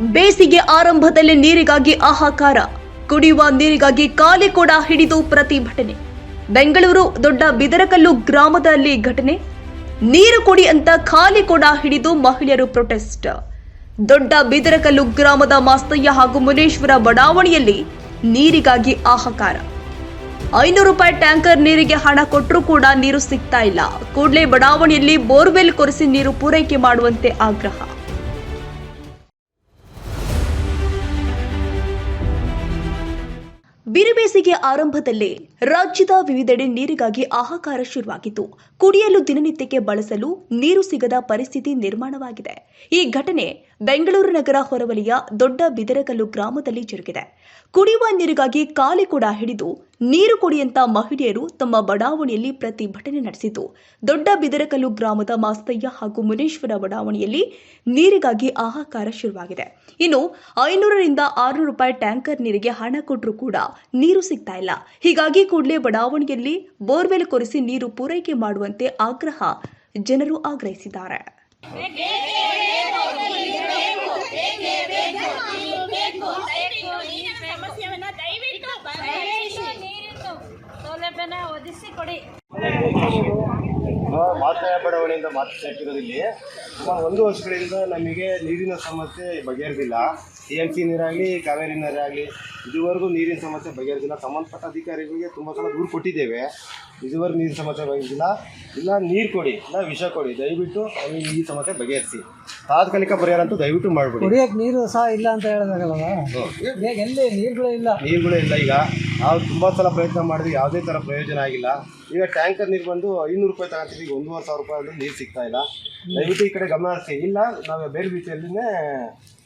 ಬೇಸಿಗೆ ಆರಂಭದಲ್ಲಿ ನೀರಿಗಾಗಿ ಆಹಾಕಾರ ಕುಡಿಯುವ ನೀರಿಗಾಗಿ ಖಾಲಿ ಕೂಡ ಹಿಡಿದು ಪ್ರತಿಭಟನೆ. ಬೆಂಗಳೂರು ದೊಡ್ಡ ಬಿದರಕಲ್ಲು ಗ್ರಾಮದಲ್ಲಿ ಘಟನೆ. ನೀರು ಕುಡಿ ಅಂತ ಖಾಲಿ ಕೂಡ ಹಿಡಿದು ಮಹಿಳೆಯರು ಪ್ರೊಟೆಸ್ಟ್ ದೊಡ್ಡ ಬಿದರಕಲ್ಲು ಗ್ರಾಮದ ಮಾಸ್ತಯ್ಯ ಹಾಗೂ ಮುನೇಶ್ವರ ಬಡಾವಣೆಯಲ್ಲಿ ನೀರಿಗಾಗಿ ಆಹಾಕಾರ ಐನೂರು ರೂಪಾಯಿ ಟ್ಯಾಂಕರ್ ನೀರಿಗೆ ಹಣ ಕೊಟ್ಟರೂ ಕೂಡ ನೀರು ಸಿಗ್ತಾ ಇಲ್ಲ. ಕೂಡಲೇ ಬಡಾವಣೆಯಲ್ಲಿ ಬೋರ್ವೆಲ್ ಕೊರೆಸಿ ನೀರು ಪೂರೈಕೆ ಮಾಡುವಂತೆ ಆಗ್ರಹ. ಬಿರುಬೇಸಿಗೆ ಆರಂಭದಲ್ಲೇ ರಾಜ್ಯದ ವಿವಿಧೆಡೆ ನೀರಿಗಾಗಿ ಹಾಹಾಕಾರ ಶುರುವಾಗಿತ್ತು. ಕುಡಿಯಲು ದಿನನಿತ್ಯಕ್ಕೆ ಬಳಸಲು ನೀರು ಸಿಗದ ಪರಿಸ್ಥಿತಿ ನಿರ್ಮಾಣವಾಗಿದೆ. ಈ ಘಟನೆ ಬೆಂಗಳೂರು ನಗರ ಹೊರವಲಯ ದೊಡ್ಡ ಬಿದರಕಲ್ಲು ಗ್ರಾಮದಲ್ಲಿ ಜರುಗಿದೆ. ಕುಡಿಯುವ ನೀರಿಗಾಗಿ ಕಾಲಿ ಕೂಡ ಹಿಡಿದು ನೀರು ಕುಡಿಯಂತ ಮಹಿಳೆಯರು ತಮ್ಮ ಬಡಾವಣೆಯಲ್ಲಿ ಪ್ರತಿಭಟನೆ ನಡೆಸಿತು ದೊಡ್ಡ ಬಿದರಕಲ್ಲು ಗ್ರಾಮದ ಮಾಸ್ತಯ್ಯ ಹಾಗೂ ಮುನೇಶ್ವರ ಬಡಾವಣೆಯಲ್ಲಿ ನೀರಿಗಾಗಿ ಹಾಹಾಕಾರ ಶುರುವಾಗಿದೆ ಇನ್ನು ಐನೂರರಿಂದ ಆರು ರೂಪಾಯಿ ಟ್ಯಾಂಕರ್ ನೀರಿಗೆ ಹಣ ಕೊಟ್ಟರೂ ಕೂಡ ನೀರು ಸಿಗ್ತಾ ಇಲ್ಲ ಹೀಗಾಗಿ ಕೂಡಲೇ ಬಡಾವಣೆಯಲ್ಲಿ ಬೋರ್ವೆಲ್ ಕೊರೆಸಿ ನೀರು ಪೂರೈಕೆ ಮಾಡುವಂತೆ ಆಗ್ರಹ ಜನರು ಆಗ್ರಹಿಸಿದ್ದಾರೆ ಸಮಸ್ಯೆಯನ್ನ ದಯವಿಟ್ಟು ಸೌಲಭ್ಯನ ಒದಿಸಿ ಕೊಡಿ ಬಡಾವಣೆಯಿಂದ ಮಾತಾಡ್ತಿರೋದು ಇಲ್ಲಿ. ಸುಮಾರು ಒಂದು ವರ್ಷಗಳಿಂದ ನಮಗೆ ನೀರಿನ ಸಮಸ್ಯೆ ಬಗೆಹರಿದಿಲ್ಲ. ಟಿ ಎಂ ಸಿ ನೀರಾಗಲಿ ಕಾವೇರಿ ನೀರಾಗಲಿ ಇದುವರೆಗೂ ನೀರಿನ ಸಮಸ್ಯೆ ಬಗೆಹರಿದಿಲ್ಲ. ಸಂಬಂಧಪಟ್ಟ ಅಧಿಕಾರಿಗಳಿಗೆ ತುಂಬ ಸಲ ದೂರು ಕೊಟ್ಟಿದ್ದೇವೆ. ಇದುವರೆಗೂ ನೀರಿನ ಸಮಸ್ಯೆ ಬಗೆಹರಿದಿಲ್ಲ. ಇಲ್ಲ ನೀರು ಕೊಡಿ ಇಲ್ಲ ವಿಷ ಕೊಡಿ. ದಯವಿಟ್ಟು ನಮಗೆ ಈ ಸಮಸ್ಯೆ ಬಗೆಹರಿಸಿ. ತಾತ್ಕಾಲಿಕ ಪರಿಹಾರ ಅಂತೂ ದಯವಿಟ್ಟು ಮಾಡಿಬಿಡಿ. ನೀರು ಸಹ ಇಲ್ಲ ಅಂತ ಹೇಳಿದಾಗಲ್ಲ ಈಗ ಎಲ್ಲಿ ನೀರುಗಳೇ ಇಲ್ಲ. ನೀರುಗಳೇ ಇಲ್ಲ ಈಗ. ನಾವು ತುಂಬ ಸಲ ಪ್ರಯತ್ನ ಮಾಡಿದ್ವಿ, ಯಾವುದೇ ಥರ ಪ್ರಯೋಜನ ಆಗಿಲ್ಲ. ಈಗ ಟ್ಯಾಂಕರ್ ನೀರು ಬಂದು ಐನೂರು ರೂಪಾಯಿ ತಗೊಂತೀವಿ, ಈಗ ಒಂದೂವರೆ ಸಾವಿರ ರೂಪಾಯಿ ಅಂದರೆ ನೀರು ಸಿಗ್ತಾ ಇಲ್ಲ. ದಯವಿಟ್ಟು ಈ ಕಡೆ ಗಮನ ಹರಿಸಿ. ಇಲ್ಲ, ನಾವು ಬೇರೆ ರೀತಿಯಲ್ಲಿನೇ